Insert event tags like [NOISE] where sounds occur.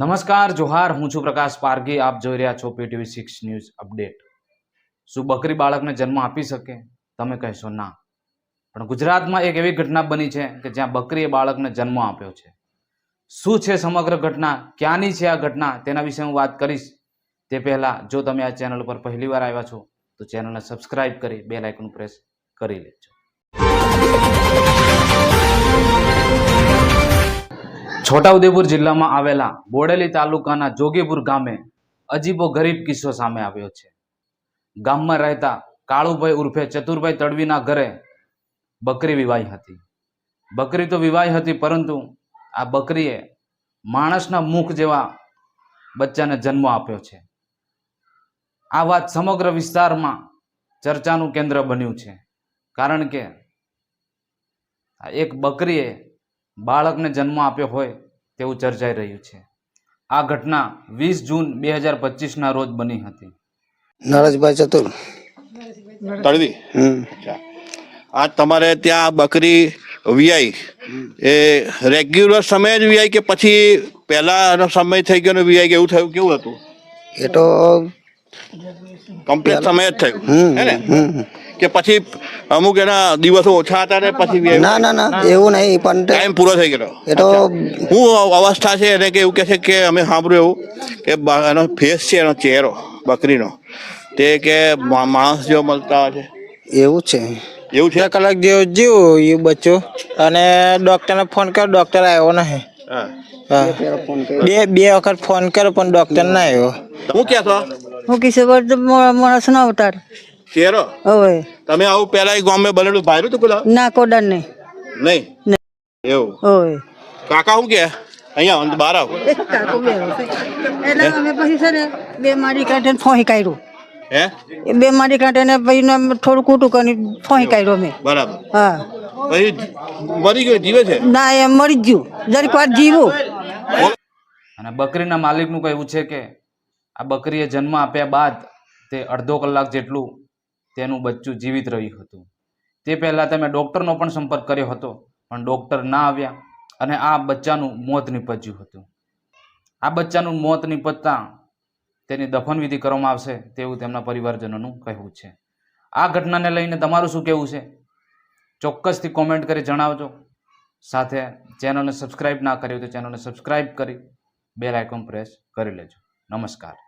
નમસ્કાર, જોહાર. હું છું પ્રકાશ પારગી આપ જોઈ રહ્યા છો પીટીવી સિક્સ ન્યૂઝ અપડેટ શું બકરી બાળકને જન્મ આપી શકે? તમે કહેશો ના. પણ ગુજરાતમાં એક એવી ઘટના બની છે કે જ્યાં બકરીએ બાળકને જન્મ આપ્યો છે. શું છે સમગ્ર ઘટના? ક્યાંની છે આ ઘટના? તેના વિશે હું વાત કરીશ. તે પહેલાં, જો તમે આ ચેનલ પર પહેલીવાર આવ્યા છો, તો ચેનલને સબસ્ક્રાઇબ કરી બે લાઇકનું પ્રેસ કરી લેજો. છોટાઉદેપુર જિલ્લામાં આવેલા બોડેલી તાલુકાના જોગીપુર ગામે અજીબો ગરીબ કિસ્સો સામે આવ્યો છે. ગામમાં રહેતા કાળુભાઈ ઉર્ફે ચતુરભાઈ તડવીના ઘરે બકરી વિવાહી હતી. બકરી તો વિવાહી હતી પરંતુ આ બકરીએ માણસના મુખ જેવા બચ્ચાને જન્મ આપ્યો છે. આ વાત સમગ્ર વિસ્તારમાં ચર્ચાનું કેન્દ્ર બન્યું છે. કારણ કે એક બકરીએ બાળકને જન્મ આપ્યો હોય તેવું ચર્ચાઈ રહ્યું છે. આ ઘટના વીસ જૂન બે હજાર પચીસના રોજ બની હતી. નરેશભાઈ ચતુર. તળવી આ તમારે ત્યાં બકરી વીઆઈ એ રેગ્યુલર સમય જ વીઆઈ કે પછી પહેલાનો સમય થઈ ગયો ને વીઆઈ કે એવું થયું? કેવું હતું? એ તો કમ્પ્લીટ સમય જ થયું. હે ને? કે પછી અમુક એના દિવસો ઓછા હતા ને પછી ના ના ના એવું નહીં પણ ટાઈમ પૂરો થઈ ગયો. એ તો હું અવસ્થા છે એને કે એવું કહે છે કે અમે સાંભળ્યું એવું કે એનો ફેસ છે એનો ચહેરો બકરીનો. તે કે માણસ જેવો મળતા હોય છે. એવું છે. એવું છે? કલાક જેવું જીવ એ બચ્યો અને ડોક્ટરને ફોન કર્યો ડોક્ટર આવ્યો નહીં. બે બે વખત ફોન કર્યો પણ ડોક્ટર ના આવ્યો. હું ક્યાં છો? હું કિસે માણસ નો અવતાર. હવે. તમે આવું પેલા એ ગામમાં બનેલું ભાઈ તું પેલા? ના કોડર નહીં? નહીં. એવું. કાકા શું કે? અહીંયા બહાર આવ. [LAUGHS] એટલે અમે પછી છે ને બે મારી કાંઠે ફોહી કાઢ્યું. હે? એ બે મારી કાંઠે ને પછી થોડું કૂટું કરી ફોહી કાઢ્યો અમે. બરાબર. હા. પછી મરી ગયો જીવે છે? ના એ મરી જ ગયું. જરીક વાર જીવું. અને બકરીના માલિકનું કહેવું છે કે આ બકરીએ જન્મ આપ્યા બાદ તે અડધો કલાક જેટલું તેનું બચ્ચું જીવિત રહ્યું હતું. તે પહેલાં તમે ડૉક્ટરનો પણ સંપર્ક કર્યો હતો, પણ ડૉક્ટર ના આવ્યા અને આ બચ્ચાનું મોત નીપજ્યું હતું. આ બચ્ચાનું મોત નીપજતા તેની દફનવિધિ કરવામાં આવશે તેવું તેમના પરિવારજનોનું કહેવું છે. આ ઘટનાને લઈને તમારું શું કહેવું છે? ચોક્કસથી કોમેન્ટ કરી જણાવજો. સાથે ચેનલને સબસ્ક્રાઈબ ના કરી હોય તો ચેનલને સબસ્ક્રાઈબ કરી, બેલ આઇકોન પ્રેસ કરી લેજો. નમસ્કાર.